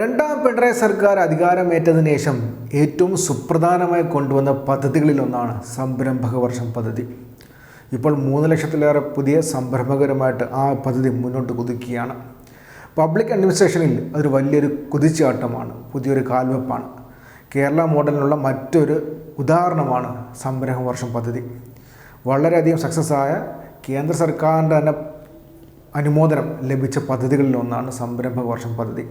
രണ്ടാം പിണറായി സർക്കാർ അധികാരമേറ്റതിനു ശേഷം ഏറ്റവും സുപ്രധാനമായി കൊണ്ടുവന്ന പദ്ധതികളിലൊന്നാണ് സംരംഭക വർഷം പദ്ധതി. ഇപ്പോൾ മൂന്ന് ലക്ഷത്തിലേറെ പുതിയ സംരംഭകരുമായിട്ട് ആ പദ്ധതി മുന്നോട്ട് കുതിക്കുകയാണ്. പബ്ലിക് അഡ്മിനിസ്ട്രേഷനിൽ അതൊരു വലിയൊരു കുതിച്ചാട്ടമാണ് പുതിയൊരു കാൽവെപ്പാണ്. കേരള മോഡലിനുള്ള മറ്റൊരു ഉദാഹരണമാണ് സംരംഭ വർഷം പദ്ധതി. വളരെയധികം സക്സസ് ആയ കേന്ദ്ര സർക്കാരിന്റെ തന്നെ അനുമോദനം ലഭിച്ച പദ്ധതികളിലൊന്നാണ് സംരംഭക വർഷം പദ്ധതി.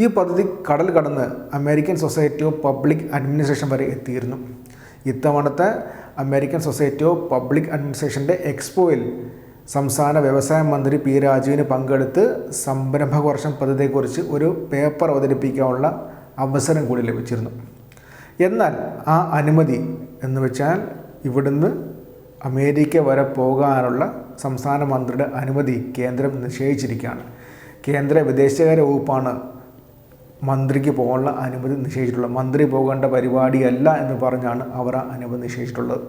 ഈ പദ്ധതി കടൽ കടന്ന് American society of public administration വരെ എത്തിയിരുന്നു. ഇത്തവണത്തെ അമേരിക്കൻ സൊസൈറ്റി ഓഫ് പബ്ലിക് അഡ്മിനിസ്ട്രേഷന്റെ എക്സ്പോയിൽ സംസ്ഥാന വ്യവസായ മന്ത്രി പി രാജുവിന് പങ്കെടുത്ത് സംരംഭക വർഷം പദ്ധതിയെക്കുറിച്ച് ഒരു പേപ്പർ അവതരിപ്പിക്കാനുള്ള അവസരം കൂടി ലഭിച്ചിരുന്നു. എന്നാൽ ആ അനുമതി എന്ന് വെച്ചാൽ ഇവിടുന്ന് അമേരിക്ക വരെ പോകാനുള്ള സംസ്ഥാന മന്ത്രിയുടെ അനുമതി കേന്ദ്രം നിശ്ചയിച്ചിരിക്കുകയാണ്. കേന്ദ്ര വിദേശകാര്യ വകുപ്പാണ് മന്ത്രിക്ക് പോകാനുള്ള അനുമതി നിഷേധിച്ചിട്ടുള്ളത് മന്ത്രി പോകേണ്ട പരിപാടിയല്ല എന്ന് പറഞ്ഞാണ് അവർ ആ അനുമതി നിഷേധിച്ചിട്ടുള്ളത്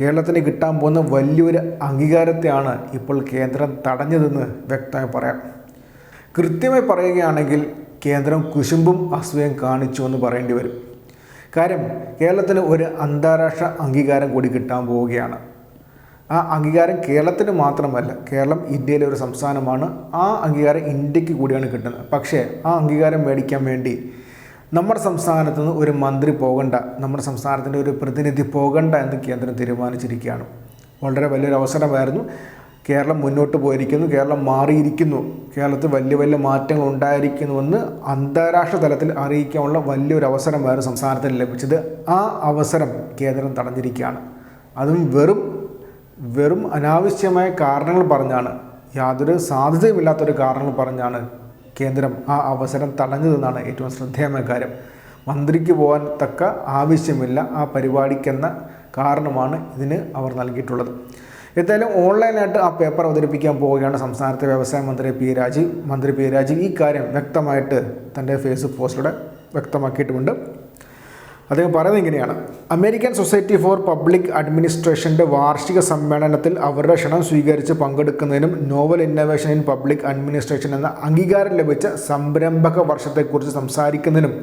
കേരളത്തിന് കിട്ടാൻ പോകുന്ന വലിയൊരു അംഗീകാരത്തെയാണ് ഇപ്പോൾ കേന്ദ്രം തടഞ്ഞതെന്ന് വ്യക്തമായി പറയാം. കൃത്യമായി പറയുകയാണെങ്കിൽ കേന്ദ്രം കുശുമ്പും അസൂയം കാണിച്ചു എന്ന് പറയേണ്ടി വരും. കാര്യം കേരളത്തിന് ഒരു അന്താരാഷ്ട്ര അംഗീകാരം കൂടി കിട്ടാൻ പോവുകയാണ്. ആ അംഗീകാരം കേരളത്തിന് മാത്രമല്ല കേരളം ഇന്ത്യയിലെ ഒരു സംസ്ഥാനമാണ്. ആ അംഗീകാരം ഇന്ത്യയ്ക്ക് കൂടിയാണ് കിട്ടുന്നത്. പക്ഷേ ആ അംഗീകാരം മേടിക്കാൻ വേണ്ടി നമ്മുടെ സംസ്ഥാനത്ത് നിന്ന് ഒരു മന്ത്രി പോകണ്ട നമ്മുടെ സംസ്ഥാനത്തിന്റെ ഒരു പ്രതിനിധി പോകണ്ട എന്ന് കേന്ദ്രം തീരുമാനിച്ചിരിക്കുകയാണ്. വളരെ വലിയൊരു അവസരമായിരുന്നു. കേരളം മുന്നോട്ട് പോയിരിക്കുന്നു കേരളം മാറിയിരിക്കുന്നു. കേരളത്തിൽ വലിയ വലിയ മാറ്റങ്ങൾ ഉണ്ടായിരിക്കുന്നുവെന്ന് അന്താരാഷ്ട്ര തലത്തിൽ അറിയിക്കാനുള്ള വലിയൊരു അവസരമായിരുന്നു സംസ്ഥാനത്തിന് ലഭിച്ചത്. ആ അവസരം കേന്ദ്രം തടഞ്ഞിരിക്കുകയാണ്. അതും വെറും വെറും അനാവശ്യമായ കാരണങ്ങൾ പറഞ്ഞാണ് യാതൊരു സാധ്യതയുമില്ലാത്തൊരു കാരണങ്ങൾ പറഞ്ഞാണ് കേന്ദ്രം ആ അവസരം തടഞ്ഞതെന്നാണ് ഏറ്റവും ശ്രദ്ധേയമായ കാര്യം. മന്ത്രിക്ക് പോകാൻ തക്ക ആവശ്യമില്ല ആ പരിപാടിക്കെന്ന കാരണമാണ് ഇതിന് അവർ നൽകിയിട്ടുള്ളത്. എന്തായാലും ഓൺലൈനായിട്ട് ആ പേപ്പർ അവതരിപ്പിക്കാൻ പോവുകയാണ് സംസ്ഥാനത്തെ വ്യവസായ മന്ത്രി പി രാജീവ് മന്ത്രി പി രാജീവ് ഈ കാര്യം വ്യക്തമായിട്ട് തന്റെ ഫേസ്ബുക്ക് പോസ്റ്റിലൂടെ വ്യക്തമാക്കിയിട്ടുമുണ്ട്. അദ്ദേഹം പറയുന്നത് ഇങ്ങനെയാണ്. അമേരിക്കൻ സൊസൈറ്റി ഫോർ പബ്ലിക് അഡ്മിനിസ്ട്രേഷന്റെ വാർഷിക സമ്മേളനത്തിൽ അവരുടെ ക്ഷണം സ്വീകരിച്ച് പങ്കെടുക്കുന്നതിനും novel innovation in public administration എന്ന അംഗീകാരം ലഭിച്ച സംരംഭക വർഷത്തെക്കുറിച്ച് സംസാരിക്കുന്നതിനും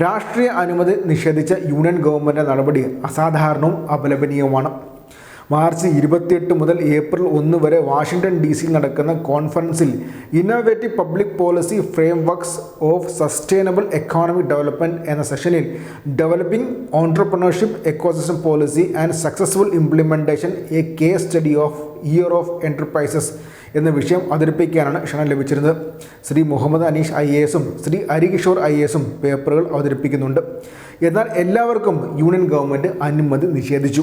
രാഷ്ട്രീയ അനുമതി നിഷേധിച്ച യൂണിയൻ ഗവൺമെന്റ് നടപടി അസാധാരണവും അപലപനീയവുമാണ്. മാർച്ച് ഇരുപത്തിയെട്ട് മുതൽ ഏപ്രിൽ ഒന്ന് വരെ വാഷിംഗ്ടൺ ഡി സിയിൽ നടക്കുന്ന കോൺഫറൻസിൽ innovative public policy frameworks of sustainable economic development എന്ന സെഷനിൽ developing entrepreneurship ecosystem policy and successful implementation a case study of year of enterprises എന്ന വിഷയം അവതരിപ്പിക്കാനാണ് ക്ഷണം ലഭിച്ചിരുന്നത്. ശ്രീ മുഹമ്മദ് അനീഷ് ഐ എ എസും ശ്രീ ഹരികിഷോർ ഐ എ എസും പേപ്പറുകൾ അവതരിപ്പിക്കുന്നുണ്ട്. എന്നാൽ എല്ലാവർക്കും യൂണിയൻ ഗവൺമെന്റ് അനുമതി നിഷേധിച്ചു.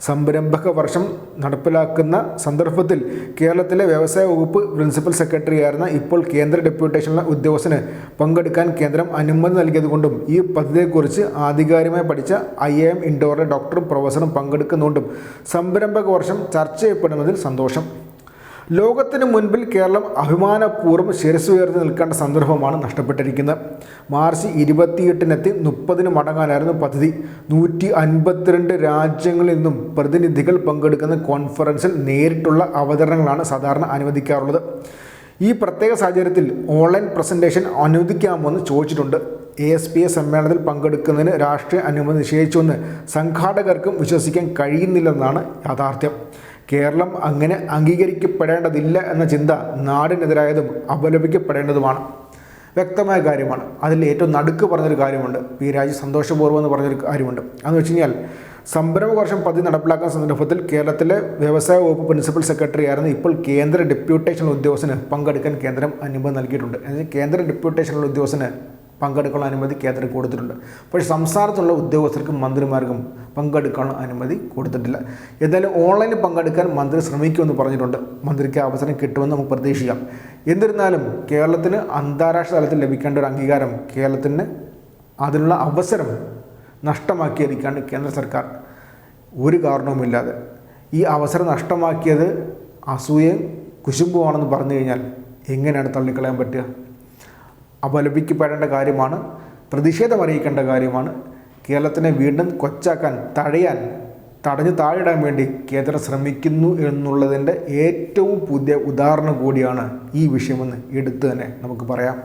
സംരംഭക വർഷം നടപ്പിലാക്കുന്ന സന്ദർഭത്തിൽ കേരളത്തിലെ വ്യവസായ വകുപ്പ് പ്രിൻസിപ്പൽ സെക്രട്ടറി ആയിരുന്ന ഇപ്പോൾ കേന്ദ്ര ഡെപ്യൂട്ടേഷനിലെ ഉദ്യോഗസ്ഥന് പങ്കെടുക്കാൻ കേന്ദ്രം അനുമതി നൽകിയതുകൊണ്ടും ഈ പദ്ധതിയെക്കുറിച്ച് ആധികാരികമായി പഠിച്ച ഐ എ ഇൻഡോറിലെ ഡോക്ടറും പ്രൊഫസറും പങ്കെടുക്കുന്നുകൊണ്ടും സംരംഭക വർഷം ചർച്ച ചെയ്യപ്പെടുന്നതിൽ സന്തോഷം. ലോകത്തിന് മുൻപിൽ കേരളം അഭിമാനപൂർവം ശിരസ് ഉയർത്തി നിൽക്കേണ്ട സന്ദർഭമാണ് നഷ്ടപ്പെട്ടിരിക്കുന്നത്. മാർച്ച് ഇരുപത്തിയെട്ടിനെത്തി മുപ്പതിന് മടങ്ങാനായിരുന്നു പദ്ധതി. നൂറ്റി അൻപത്തിരണ്ട് രാജ്യങ്ങളിൽ നിന്നും പ്രതിനിധികൾ പങ്കെടുക്കുന്ന കോൺഫറൻസിൽ നേരിട്ടുള്ള അവതരണങ്ങളാണ് സാധാരണ അനുവദിക്കാറുള്ളത്. ഈ പ്രത്യേക സാഹചര്യത്തിൽ ഓൺലൈൻ പ്രസന്റേഷൻ അനുവദിക്കാമെന്ന് ചോദിച്ചിട്ടുണ്ട്. എ എസ് പി എ സമ്മേളനത്തിൽ പങ്കെടുക്കുന്നതിന് രാഷ്ട്രീയ അനുമതി നിഷേധിച്ചുവെന്ന് സംഘാടകർക്കും വിശ്വസിക്കാൻ കഴിയുന്നില്ലെന്നാണ് യാഥാർത്ഥ്യം. കേരളം അങ്ങനെ അംഗീകരിക്കപ്പെടേണ്ടതില്ല എന്ന ചിന്ത നാടിനെതിരായതും അപലപിക്കപ്പെടേണ്ടതുമാണ്. വ്യക്തമായ കാര്യമാണ്. അതിൽ ഏറ്റവും നടുക്ക് പറഞ്ഞൊരു കാര്യമുണ്ട്. പി രാജ്യ സന്തോഷപൂർവം എന്ന് പറഞ്ഞൊരു കാര്യമുണ്ട്. അതെന്ന് വെച്ച് കഴിഞ്ഞാൽ സംരംഭ വർഷം പദ്ധതി നടപ്പിലാക്കുന്ന സന്ദർഭത്തിൽ കേരളത്തിലെ വ്യവസായ വകുപ്പ് പ്രിൻസിപ്പൽ സെക്രട്ടറി ആയിരുന്ന ഇപ്പോൾ കേന്ദ്ര ഡെപ്യൂട്ടേഷൻ ഉദ്യോഗസ്ഥന് പങ്കെടുക്കാൻ കേന്ദ്രം അനുമതി നൽകിയിട്ടുണ്ട്. കേന്ദ്ര ഡെപ്യൂട്ടേഷൻ ഉദ്യോഗസ്ഥന് പങ്കെടുക്കാനുള്ള അനുമതി കേന്ദ്രം കൊടുത്തിട്ടുണ്ട്. പക്ഷേ സംസ്ഥാനത്തുള്ള ഉദ്യോഗസ്ഥർക്കും മന്ത്രിമാർക്കും പങ്കെടുക്കാനുള്ള അനുമതി കൊടുത്തിട്ടില്ല. എന്തായാലും ഓൺലൈനിൽ പങ്കെടുക്കാൻ മന്ത്രി ശ്രമിക്കുമെന്ന് പറഞ്ഞിട്ടുണ്ട്. മന്ത്രിക്ക് അവസരം കിട്ടുമെന്ന് നമുക്ക് പ്രതീക്ഷിക്കാം. എന്നിരുന്നാലും കേരളത്തിന് അന്താരാഷ്ട്ര തലത്തിൽ ലഭിക്കേണ്ട ഒരു അംഗീകാരം കേരളത്തിന് അതിനുള്ള അവസരം നഷ്ടമാക്കിയിരിക്കുകയാണ് കേന്ദ്ര സർക്കാർ. ഒരു കാരണവുമില്ലാതെ. ഈ അവസരം നഷ്ടമാക്കിയത് അസൂയ കുശുമ്പുമാണെന്ന് പറഞ്ഞു കഴിഞ്ഞാൽ എങ്ങനെയാണ് തള്ളിക്കളയാൻ പറ്റുക? അപലപിക്കപ്പെടേണ്ട കാര്യമാണ് പ്രതിഷേധം അറിയിക്കേണ്ട കാര്യമാണ്. കേരളത്തിനെ വീണ്ടും കൊച്ചാക്കാൻ തഴയാൻ തടഞ്ഞു താഴിടാൻ വേണ്ടി കേന്ദ്രം ശ്രമിക്കുന്നു എന്നുള്ളതിന്റെ ഏറ്റവും പുതിയ ഉദാഹരണം കൂടിയാണ് ഈ വിഷയമെന്ന് എടുത്തു തന്നെ നമുക്ക് പറയാം.